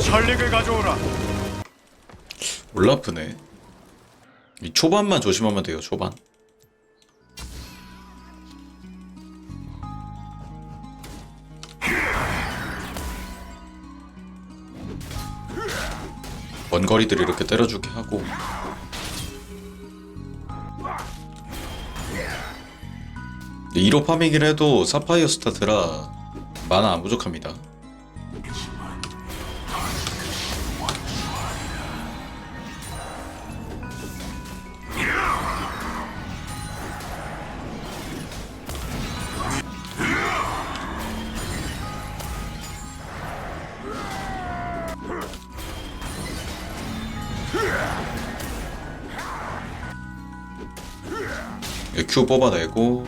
설릭을 가져오라. 올라프네. 이 초반만 조심하면 돼요. 초반. 원거리들 이렇게 때려주게 하고 근데 1호 파밍이라 해도 사파이어 스타트라 만화 안 부족합니다 Q 뽑아내고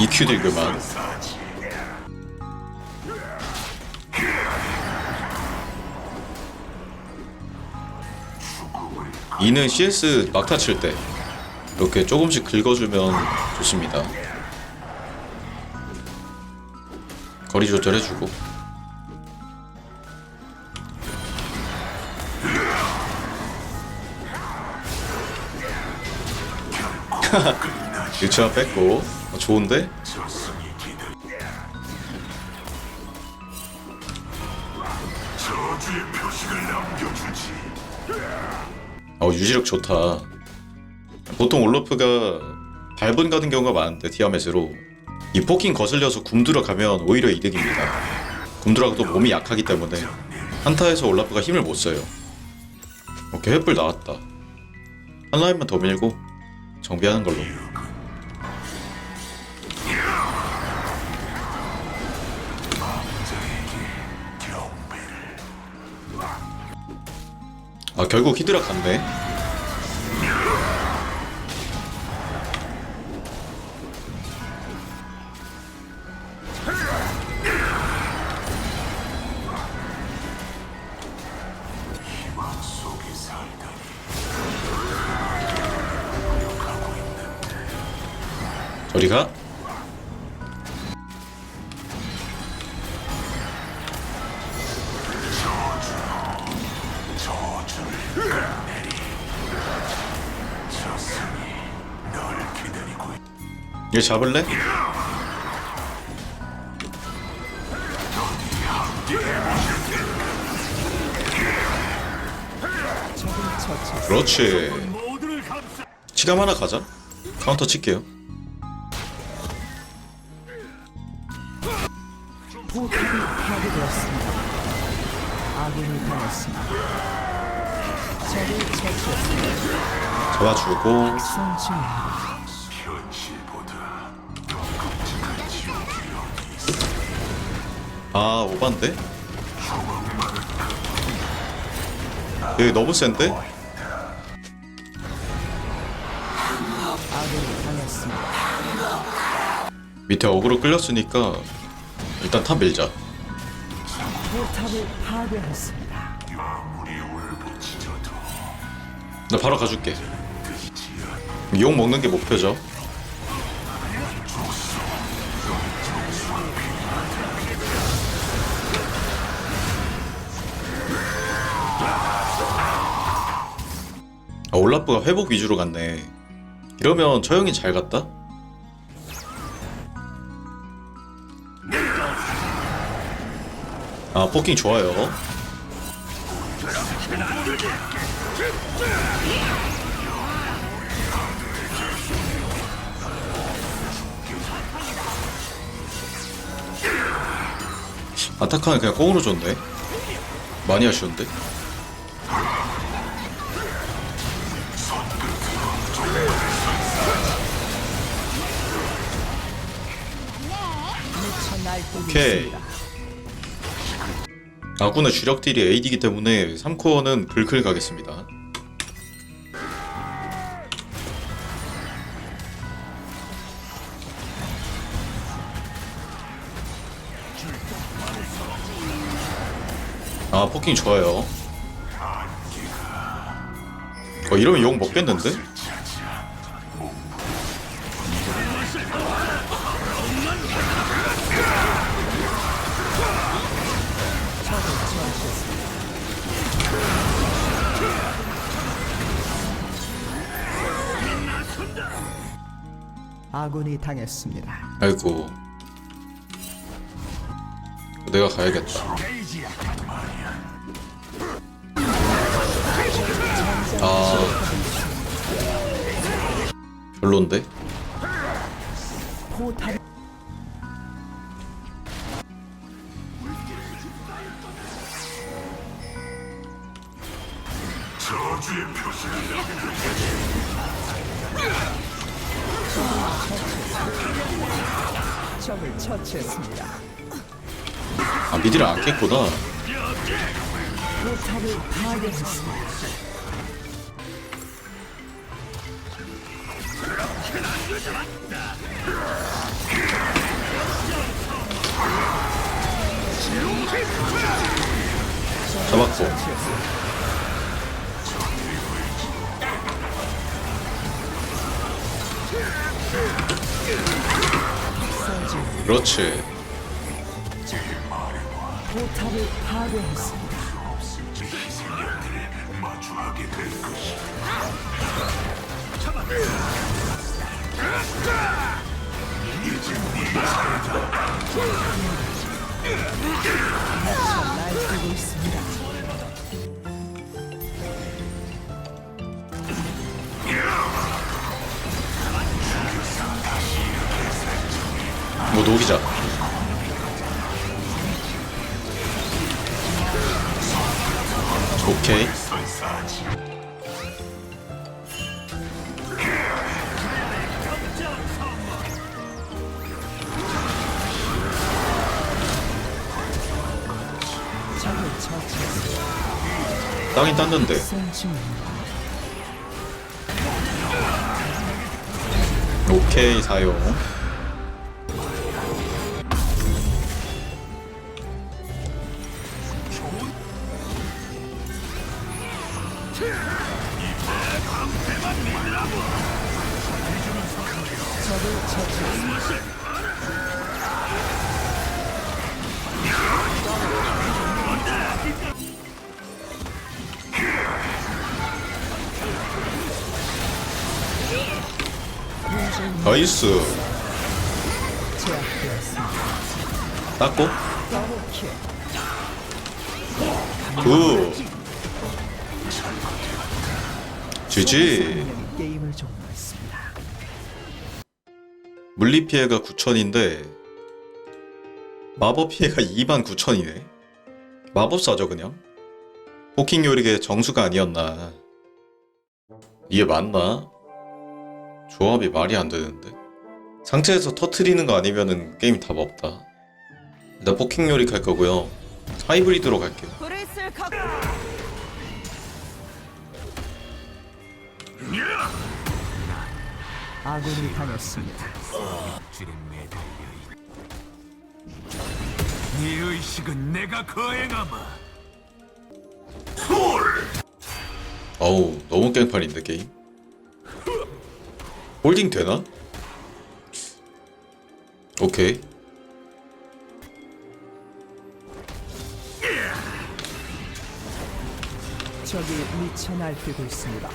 EQ 딜그만. 이는 CS 막타 칠 때 이렇게 조금씩 긁어주면 좋습니다. 거리 조절해주고 유치원 뺐고. 어, 좋은데? 어 유지력 좋다. 보통 올로프가 밟은 가는 경우가 많은데 디아멧으로. 이 포킹 거슬려서 굼 들어 가면 오히려 이득입니다. 굼 들어가도 몸이 약하기 때문에 한타에서 올라프가 힘을 못 써요. 오케이 횃불 나왔다. 한 라인만 더 밀고 정비하는 걸로. 아 결국 히드라 갔네 저리 가 저주를 끝내리. 저승이 널 기다리고 있. 얘 잡을래? 그렇지. 치감 하나 가자 카운터 칠게요 되었습니다. 아군이 당했습니다. 적을 처치했습니다. 잡아주고. 현실보다 더 끔찍한 지옥이 여기 있어. 아 오반데? 얘 너무 센데? 아군이 당했습니다. 밑에 어그로 끌렸으니까 일단 탑 밀자 포탑을 파괴했습니다. 나 바로 가줄게. 용 먹는 게 목표죠 아 올라프가 회복 위주로 갔네 이러면 처형이 잘 갔다? 아 포킹 좋아요. 아타카는 그냥 꽁으로 줬네. 많이 아쉬운데? 오케이. 아군의 주력 딜이 AD이기 때문에 3코어는 글클 가겠습니다 아 포킹 좋아요 어 이러면 욕 먹겠는데? 아군이 당했습니다. 아이고 내가 가야겠다. 아 별론데? 포탑 저주의 표시를 적을 처치했습니다. 아 미디를 안 깼구나 포탑을 파괴했습니다. 잡았고 그렇지 포탑을 파괴했습니다. 마주하게 될 것이다. 녹이자. 오케이. 땅이 땄는데. 오케이 사용 나이스. 땄고 더블킬 굿 GG 게임을 종료했습니다. 물리 피해가 9천인데 마법 피해가 2만 9천이네? 마법사죠 그냥? 포킹 요리의 정수가 아니었나? 이게 맞나? 조합이 말이 안 되는데? 상태에서 터트리는 거 아니면은 게임 답 없다. 일단 포킹 요리 갈 거고요. 하이브리드로 갈게요 아군이 당했습니다. 줄에 매달려 있다. 네 의식은 내가 거행하마. 어우 너무 깽판인데 게임 홀딩 되나? 오케이 적이 미쳐 날뛰고 있습니다.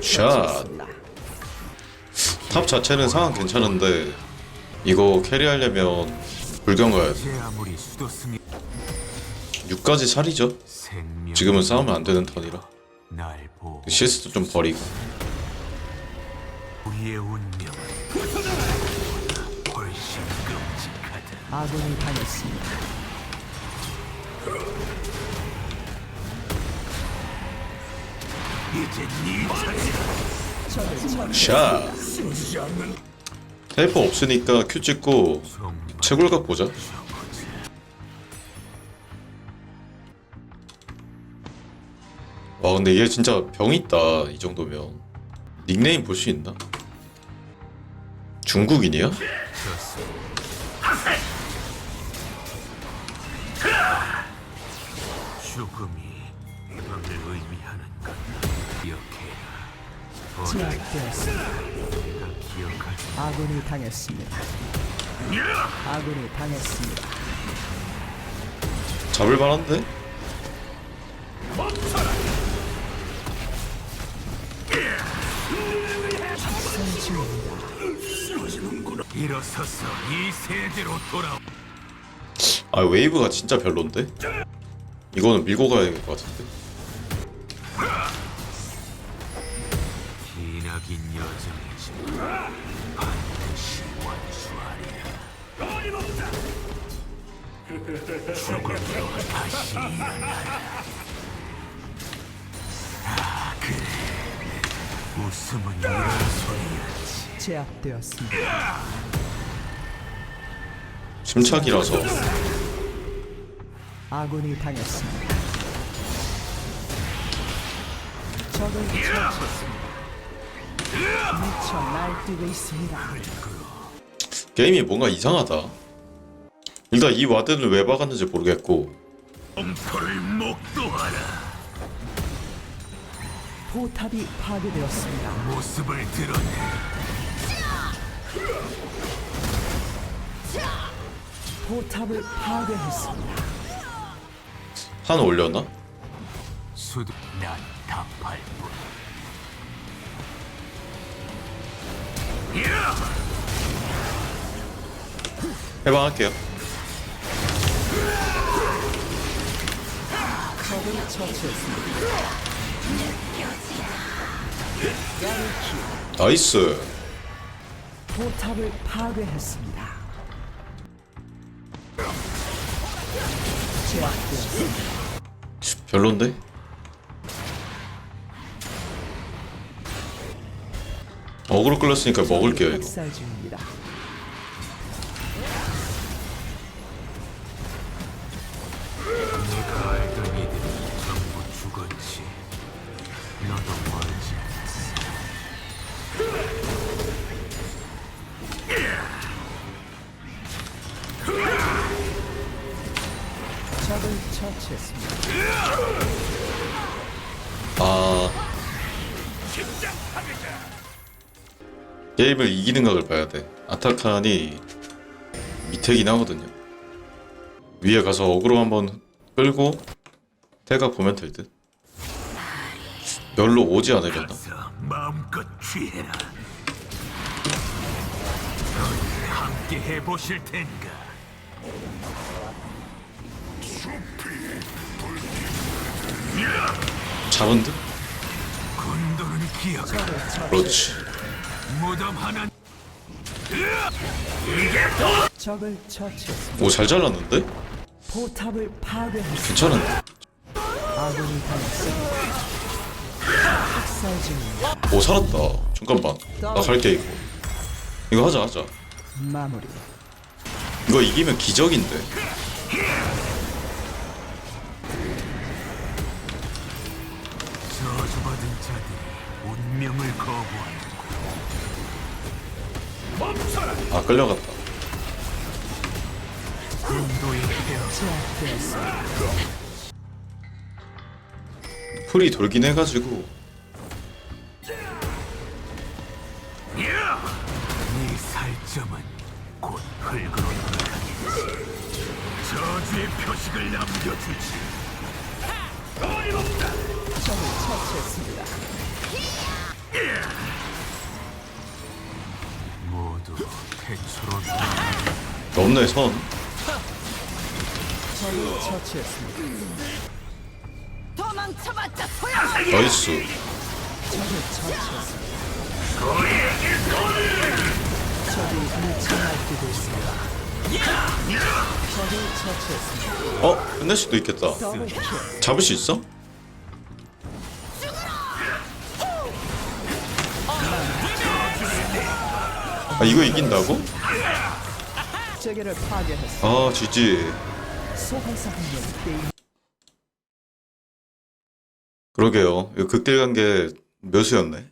샷. 탑 자체는 상황 괜찮은데 이거 캐리하려면 불경 가야 돼제 아무리 수도승이 6까지 살이죠 지금은 싸우면 안 되는 턴이라 CS도 좀 버리고. 아군이 당했습니다. 샷 쓰지 않는 테이프 없으니까 큐 찍고 채굴각 보자 와 근데 얘 진짜 병 있다 이 정도면 닉네임 볼 수 있나? 중국인이야? 죽음이 너를 의미하는 것 기억해라. 제압되었습니다. 내가 기억하지 아군이 당했습니다. 아군이 당했습니다. 잡을 만한데? 일어서서 이 세대로 돌아. 아 웨이브가 진짜 별론데? 이거는 밀고 가야 될 것 같은데? 긴 여정이지만 반드시 완수하리라. 죽음으로 다시 일어나라. 아 그래. 웃음은 이런 소리였지. 제압되었습니다. 침착이라서 아군이 당했습니다. 적을 처치했습니다. 미쳐 날뛰고 있습니다. 게임이 뭔가 이상하다 일단 이 와드는 왜 박았는지 모르겠고 목도하라. 포탑이 파괴되었습니다. 모습을 드러내. 포탑을 파괴했습니다. 한 올려나? 수도 난 답할 뿐. 해방할게요 적을 처치했습니다. 나이스 포탑을 파괴했습니다. 제압되었습니다. 별론데? 어그로 끌렸으니까 먹을게요 이거 게임을 이기는 각을 봐야 돼 아타칸이 밑에긴 하거든요 위에 가서 어그로 한번 끌고 태가 보면 될 듯 별로 오지 않으려나 가서 마음껏 취해라. 너희 함께 해보실 텐가. 잡은 듯? 군도는 기억. 그렇지 무덤 하나 적을 처치했습니다. 오 잘 잘랐는데? 포탑을 파괴했습니다. 괜찮은데? 아군이 당했습니다. 학살 중입니다. 오 살았다 잠깐만 나 갈게 이거 이거 하자 하자 마무리. 이거 이기면 기적인데 저주받은 자들이 운명을 거부하는 아 끌려갔다. 풀이 돌긴 해가지고 네 살점은 곧 흙으로 돌아가겠지. 저주의 표식을 남겨주지. 적을 처치했습니다. 없네 선. 도망쳐봤자 소용없어. 나이스. 어? 끝낼 수도 있겠다. 잡을 수 있어? 아 이거 이긴다고? 제게를 파괴했습니다. 아 지지. 소환사 한명 게임. 그러게요. 이거 극딜 관계 묘수였네